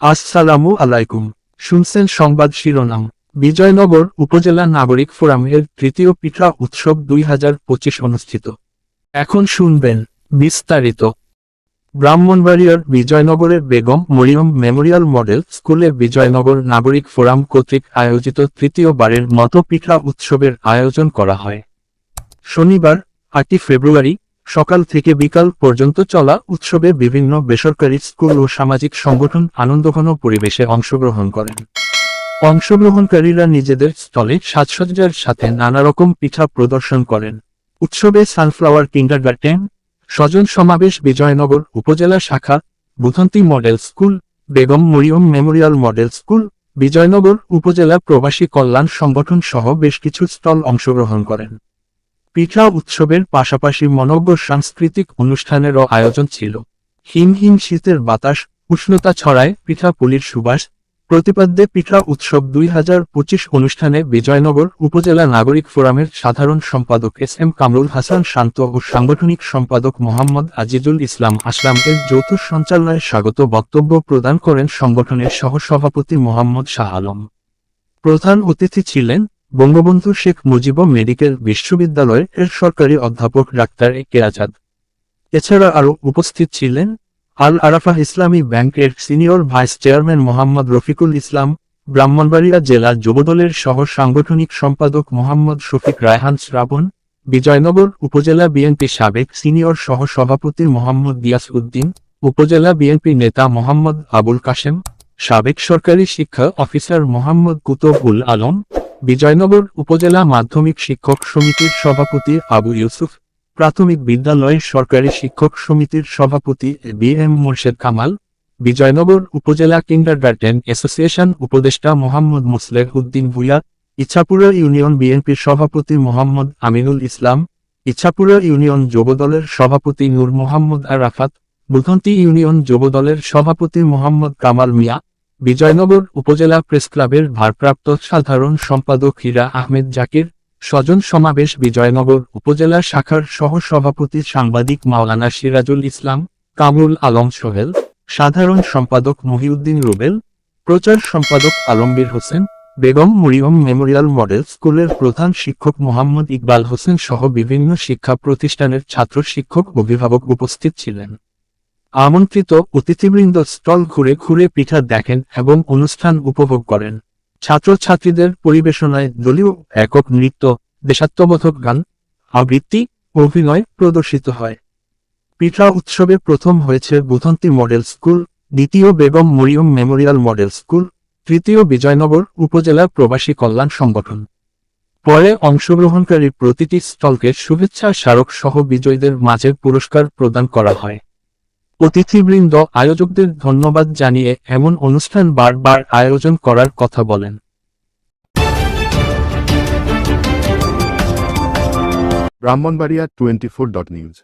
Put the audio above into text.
আসসালামু আলাইকুম। শুনছেন সংবাদ শিরোনাম। বিজয়নগর উপজেলা নাগরিক ফোরামের তৃতীয় পিঠা উৎসব দুই হাজার পঁচিশ অনুষ্ঠিত। এখন শুনবেন বিস্তারিত। ব্রাহ্মণবাড়িয়ার বিজয়নগরের বেগম মরিয়ম মেমোরিয়াল মডেল স্কুলে বিজয়নগর নাগরিক ফোরাম কর্তৃক আয়োজিত তৃতীয়বারের মতো পিঠা উৎসবের আয়োজন করা হয়। শনিবার, আটই ফেব্রুয়ারি সকাল থেকে বিকাল পর্যন্ত চলা উৎসবে বিভিন্ন বেসরকারি স্কুল ও সামাজিক সংগঠন আনন্দঘন পরিবেশে অংশগ্রহণ করেন। অংশগ্রহণকারীরা নিজেদের স্থলে সাজসজ্জার সাথে নানা রকম পিঠা প্রদর্শন করেন। উৎসবে সানফ্লাওয়ার কিন্ডারগার্টেন, স্বজন সমাবেশ বিজয়নগর উপজেলা শাখা Budhanti model school, Begum Mariam memorial model school, Bijoynagar উপজেলা প্রবাসী কল্যাণ সংগঠন সহ বেশ কিছু স্টল অংশগ্রহণ করেন। পিঠা উৎসবের পাশাপাশি মনজ্ঞ সাংস্কৃতিক অনুষ্ঠানেরও আয়োজন ছিল। হিম হিম শীতের বাতাস, উষ্ণতা ছড়ায় পিঠা পুলির সুবাস, প্রতিপাদ্যে পিঠা উৎসব দুই হাজার পঁচিশ অনুষ্ঠানে বিজয়নগর উপজেলা নাগরিক ফোরামের সাধারণ সম্পাদক এস এম কামরুল হাসান শান্ত ও সাংগঠনিক সম্পাদক মোহাম্মদ আজিজুল ইসলাম আসলাম এর যৌথ সঞ্চালনায় স্বাগত বক্তব্য প্রদান করেন সংগঠনের সহসভাপতি মোহাম্মদ শাহ আলম। প্রধান অতিথি ছিলেন বঙ্গবন্ধু শেখ মুজিব মেডিকেল বিশ্ববিদ্যালয়ের এর সরকারি অধ্যাপক ডাক্তার এ কে আজাদ। এছাড়া আরও উপস্থিত ছিলেন আল আরাফা ইসলামী ব্যাংকের senior vice chairman Mohammad Rafiqul Islam, Brahmanbaria জেলা যুবদলের সহ সাংগঠনিক সম্পাদক মোহাম্মদ শফিক রায়হান শ্রাবণ, বিজয়নগর উপজেলা বিএনপি সাবেক সিনিয়র সহ সভাপতি মোহাম্মদ দিয়াস উদ্দিন, উপজেলা বিএনপি নেতা মোহাম্মদ আবুল কাশেম, সাবেক সরকারি শিক্ষা অফিসার মোহাম্মদ কুতবুল আলম বিজয়নগর উপজেলা মাধ্যমিক শিক্ষক সমিতির সভাপতি আবু ইউসুফ, প্রাথমিক বিদ্যালয়ের সরকারি শিক্ষক সমিতির সভাপতি বি এম মোর্শেদ কামাল, বিজয়নগর উপজেলা কিন্ডারগার্টেন অ্যাসোসিয়েশন উপদেষ্টা মোহাম্মদ মুসলেহ উদ্দিন ভুইয়া ইচ্ছাপুরা ইউনিয়ন বিএনপির সভাপতি মোহাম্মদ আমিনুল ইসলাম ইচ্ছাপুরা ইউনিয়ন যুবদলের সভাপতি নূর মোহাম্মদ আরাফাত, বুধন্তি ইউনিয়ন যুবদলের সভাপতি মোহাম্মদ কামাল মিয়া বিজয়নগর উপজেলা প্রেস ক্লাবের ভারপ্রাপ্ত সাধারণ সম্পাদক হীরা আহমেদ জাকির, স্বজন সমাবেশ বিজয়নগর উপজেলা শাখার সহ সভাপতি সাংবাদিক মাওলানা সিরাজুল ইসলাম, কামরুল আলম সোহেল, সাধারণ সম্পাদক মহিউদ্দিন রুবেল, প্রচার সম্পাদক আলমবীর হোসেন, বেগম মরিয়ম মেমোরিয়াল মডেল স্কুলের প্রধান শিক্ষক মোহাম্মদ ইকবাল হোসেন সহ বিভিন্ন শিক্ষা প্রতিষ্ঠানের ছাত্র শিক্ষক অভিভাবক উপস্থিত ছিলেন। আমন্ত্রিত অতিথিবৃন্দ স্টল ঘুরে ঘুরে পিঠা দেখেন এবং অনুষ্ঠান উপভোগ করেন। ছাত্রছাত্রীদের পরিবেশনায় দলীয় একক নৃত্য, দেশাত্মবোধক গান, আবৃত্তি, অভিনয় প্রদর্শিত হয়। পিঠা উৎসবে প্রথম হয়েছে বুথন্তি মডেল স্কুল, দ্বিতীয় Begum Mariam memorial model school, তৃতীয় বিজয়নগর উপজেলা প্রবাসী কল্যাণ সংগঠন। পরে অংশগ্রহণকারী প্রতিটি স্টলকে শুভেচ্ছা স্মারক সহ বিজয়ীদের মাঝে পুরস্কার প্রদান করা হয়। অতিথিবৃন্দ, আয়োজকদের ধন্যবাদ জানিয়ে এমন অনুষ্ঠান বারবার আয়োজন করার কথা বলেন। Brahmanbaria twenty four dot news.